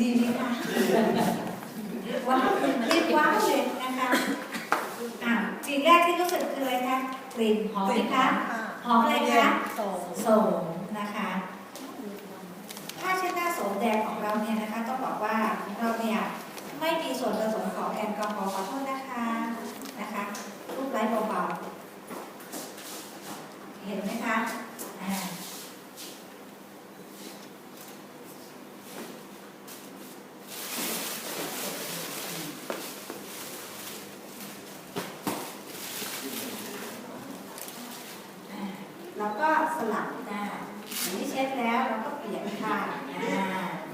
ดีไหมคะว้าวเรียกว้าวเลยนะคะอะสิ่งแรกที่รู้สึกคืออะไรคะกลิ่นหอมไหมคะหอมอะไรคะโสมโสมนะคะผ้าเช็ดหน้าโสมแดงของเราเนี่ยนะคะต้องบอกว่าเราเนี่ยไม่มีส่วนผสมของแอลกอฮอล์ขอโทษนะคะนะคะรูปไร้เบาๆเห็นไหมคะอ่า อ่าเราก็ส ลับหน้าอันนี้เช็ดแล้วเราก็เปลี่ยนข้างอ่า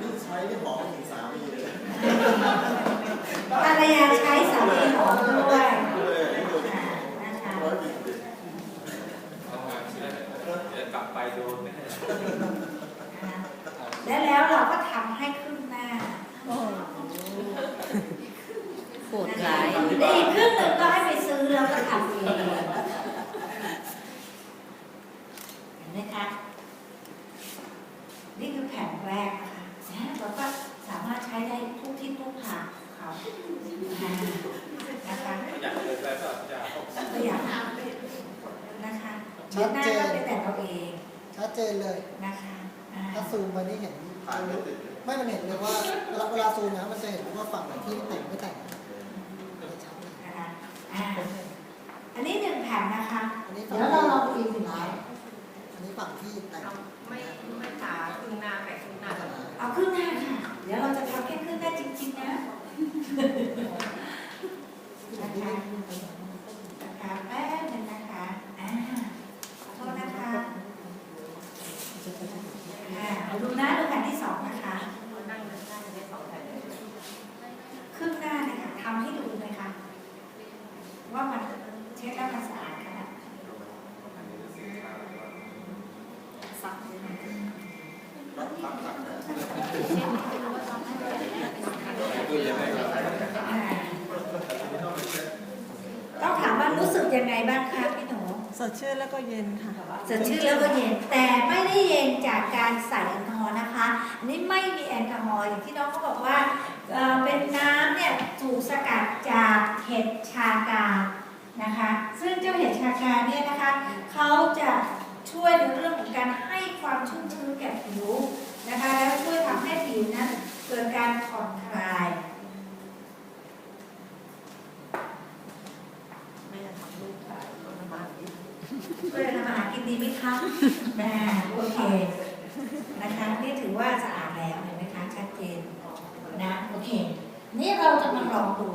นี่ใช้ได้หอมถึงสามีเลยภรรยาใช้สามีหอมด้วยนะคะกลับไปดนแน่อ่าและแล้วเราก็ทำให้ครึ่งหน้าโอ้โหดร้ายและอีกครึ่งหนึ่งก็ให้ไปซื้อแล้วก็ทำเองเห็นไหมคะ นี่คื อแผ่นแรกนะคะนะเราก็สามารถใช้ได้ทุกที่ทุกทางของเขาอ่านะคะอยากเลยแล้วก็จะตัวอย่างนะคะเดี๋ยวหน้าก็ไปแต่งเอาเองชัดเจนเลยนะคะอ่าถ้าซูมไปนี่เห็นผ่านไม่ติดเลยไม่มันเห็นเลยว่าเวลาเวลาซูมนะมันจะเห็นว่าฝั่งไหนที่แต่งไม่แต่งชัดเลยนะคะอ่าอันนี้หนึ่งแผ่นนะคะอันนี้ฝั่เดี๋งยวเราลองอีกหนึ่งร้าร้ายยอันนี้ฝั่งที่แต่งไม่ไม่ตาครึ่งหน้าแต่ครึ่งหน้า เอาครึ่งหน้าค่ะ เดี๋ยวเราจะทำแค่ครึ่งหน้าจริงๆนะ นะคะนะคะแป๊บหนึงนะคะอ่าขอโทษนะคะอ่าเอาดูนะดูแผ่นที่สองนะคะ นั่งนั่งได้สองแผ่น ครึ่งหน้าเนะคะทำให้ดูเลยค่ะ ว่ามันเช็ดแล้วมันสะอาดขนาดไหนซักเลยนะ รับรับรับนะ ตู้เย็นไหมครับอ่าต้องถามว่ารู้สึกยังไงบ้างคะพี่หนูสดชื่นแล้วก็เย็นค่ะ สดชื่นแล้วก็เย็นแต่ไม่ได้เย็นจากการใส่แอลกอฮอล์นะคะอันนี้ไม่มีแอลกอฮอล์อย่างที่น้องเขาบอกว่าเอ่อเป็นน้ำเนี่ยถูกสกัดจากเห็ดชากานะคะ ซึ่งเจ้าเห็ดชากาเนี่ยนะคะเขาจะช่วยในเรื่องของการให้ความชุ่มชื้นแก่ผิวนะคะ แล้วช่วยทำให้ผิวนั้นเกิดการผ่อนคลาย ไม่จะทำรูปถ่ายก็ประมาณนี้ ช่วยทำอาหารกินดีไหมคะแม่โอเคนะคะนี่ถือว่าสะอาดแล้วเห็นไหมคะชัดเจนนะโอเค นี่เราจะมาลองดู